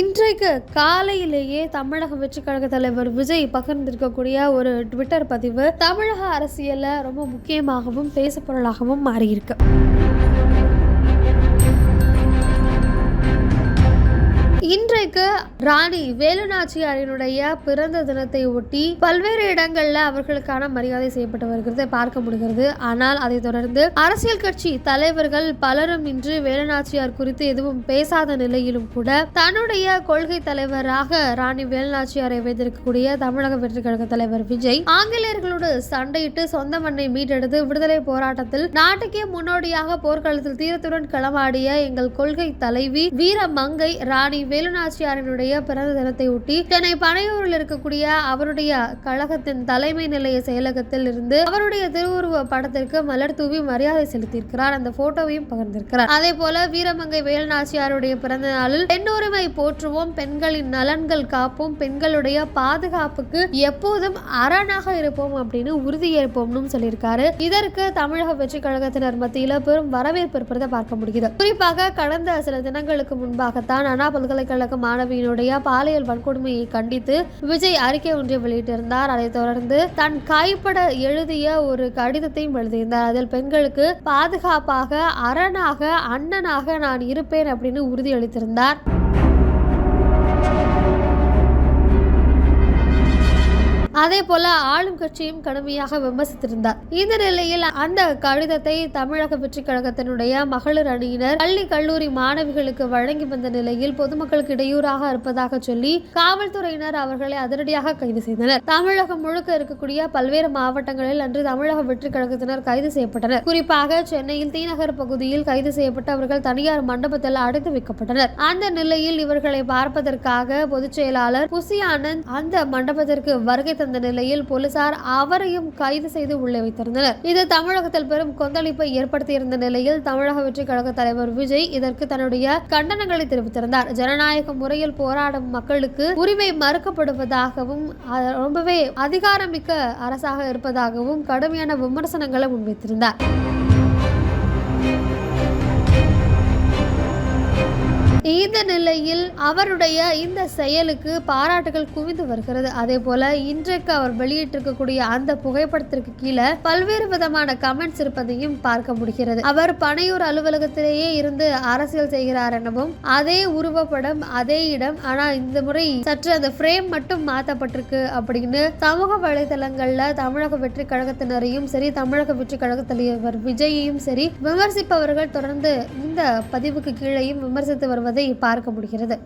இன்றைக்கு காலையிலேயே தமிழக வெற்றி கழக தலைவர் விஜய் பகிர்ந்திருக்கக்கூடிய ஒரு ட்விட்டர் பதிவு தமிழக அரசியலில் ரொம்ப முக்கியமாகவும் பேசப்பொருளாகவும் மாறியிருக்கு. ராணி வேலுநாச்சியாரினுடைய பிறந்த தினத்தை ஒட்டி பல்வேறு இடங்கள்ல அவர்களுக்கான மரியாதை செய்யப்பட்டு வருகிறதை பார்க்க முடிகிறது. ஆனால் அதை தொடர்ந்து அரசியல் கட்சி தலைவர்கள் பலரும் இன்று வேலுநாச்சியார் குறித்து எதுவும் பேசாத நிலையிலும் கூட தன்னுடைய கொள்கை தலைவராக ராணி வேலுநாச்சியாரை வைத்திருக்கக்கூடிய தமிழக வெற்றி கழக தலைவர் விஜய் ஆங்கிலேயர்களோடு சண்டையிட்டு சொந்த மண்ணை மீட்டெடுத்து விடுதலை போராட்டத்தில் நாட்டுக்கே முன்னோடியாக போர்க்களத்தில் தீரத்துடன் களமாடிய எங்கள் கொள்கை தலைவி வீர மங்கை ராணி வேலுநாச்சியாரினுடைய பிறந்த தினத்தை ஒட்டி சென்னை பனையூரில் இருக்கக்கூடிய அவருடைய கழகத்தின் தலைமை நிலைய செயலகத்தில் இருந்து அவருடைய திருவுருவ படத்திற்கு மலர் தூவி மரியாதை செலுத்தியிருக்கிறார். அந்த போட்டோவையும் பகிர்ந்திருக்கிறார். அதே போல வீரமங்கை வேல்நாச்சியாருடைய பிறந்த நாளில் பெண்ணுரிமை போற்றுவோம் பெண்களின் நலன்கள் காப்போம் பெண்களுடைய பாதுகாப்புக்கு எப்போதும் அரணாக இருப்போம் அப்படின்னு உறுதியேற்போம்னு சொல்லியிருக்காரு. இதற்கு தமிழக வெற்றி கழகத்தினர் மத்தியில் பெரும் வரவேற்பு இருப்பதை பார்க்க முடிகிறது. குறிப்பாக கடந்த சில தினங்களுக்கு முன்பாகத்தான் அண்ணா பல்கலைக்கழக மாணவியினுடைய பாலியல் வன்கொடுமையை கண்டித்து விஜய் அறிக்கை ஒன்றை வெளியிட்டிருந்தார். அதைத் தொடர்ந்து தன் கைப்பட எழுதிய ஒரு கடிதத்தையும் எழுதியிருந்தார். அதில் பெண்களுக்கு பாதுகாப்பாக அரணாக அண்ணனாக நான் இருப்பேன் அப்படின்னு உறுதியளித்திருந்தார். அதே போல ஆளும் கட்சியும் கடுமையாக விமர்சித்திருந்தார். இந்த நிலையில் அந்த கடிதத்தை தமிழக வெற்றி கழகத்தினுடைய மகளிர் அணியினர் பள்ளி கல்லூரி மாணவிகளுக்கு வழங்கி வந்த நிலையில் பொதுமக்களுக்கு இடையூறாக இருப்பதாக சொல்லி காவல்துறையினர் அவர்களை அதிரடியாக கைது செய்தனர். தமிழகம் முழுக்க இருக்கக்கூடிய பல்வேறு மாவட்டங்களில் அன்று தமிழக வெற்றி கழகத்தினர் கைது செய்யப்பட்டனர். குறிப்பாக சென்னையில் தீநகர் பகுதியில் கைது செய்யப்பட்டு அவர்கள் தனியார் மண்டபத்தில் அடைத்து வைக்கப்பட்டனர். அந்த நிலையில் இவர்களை பார்ப்பதற்காக பொதுச் செயலாளர் புசி ஆனந்த் அந்த மண்டபத்திற்கு வருகை தந்த நிலையில் போலீசார் அவரையும் கைது செய்து உள்ளே வைத்திருந்தனர். இது தமிழகத்தில் பெரும் கொந்தளிப்பை ஏற்படுத்தியிருந்த நிலையில் தமிழக வெற்றி கழக தலைவர் விஜய் இதற்கு தன்னுடைய கண்டனங்களை தெரிவித்திருந்தார். ஜனநாயக முறையில் போராடும் மக்களுக்கு உரிமை மறுக்கப்படுவதாகவும் ரொம்பவே அதிகாரமிக்க அரசாக இருப்பதாகவும் கடுமையான விமர்சனங்களை முன்வைத்திருந்தார். இந்த நிலையில் அவருடைய இந்த செயலுக்கு பாராட்டுகள் குவிந்து வருகிறது. அதே போல இன்றைக்கு அவர் வெளியிட்டிருக்கக்கூடிய அந்த புகைப்படத்திற்கு கீழே பல்வேறு விதமான கமெண்ட்ஸ் இருப்பதையும் பார்க்க முடிகிறது. அவர் பனையூர் அலுவலகத்திலேயே இருந்து அரசியல் செய்கிறார் எனவும் அதே உருவப்படம் அதே இடம் ஆனா இந்த முறை சற்று அந்த ஃப்ரேம் மட்டும் மாற்றப்பட்டிருக்கு அப்படின்னு சமூக வலைதளங்கள்ல தமிழக வெற்றி கழகத்தினரையும் சரி தமிழக வெற்றி கழக விஜயையும் சரி விமர்சிப்பவர்கள் தொடர்ந்து இந்த பதிவுக்கு கீழேயும் விமர்சித்து வருவதை பார்க்க முடிகிறது.